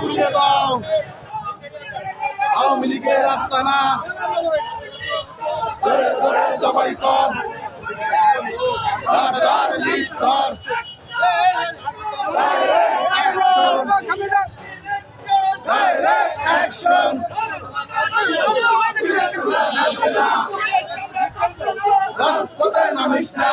খুলে দাও। আওয়ামী লীগের আস্তানা ধরে ধরে জবাই কর। দার লীগ ধর। Direct action! নামিস না।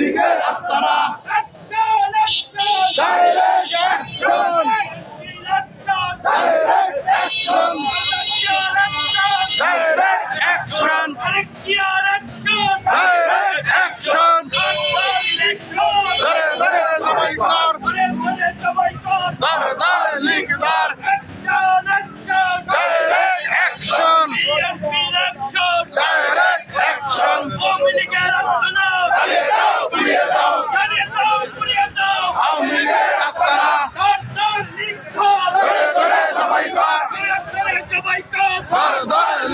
Republicano.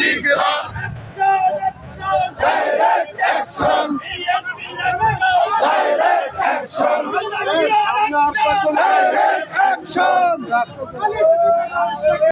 Direct action!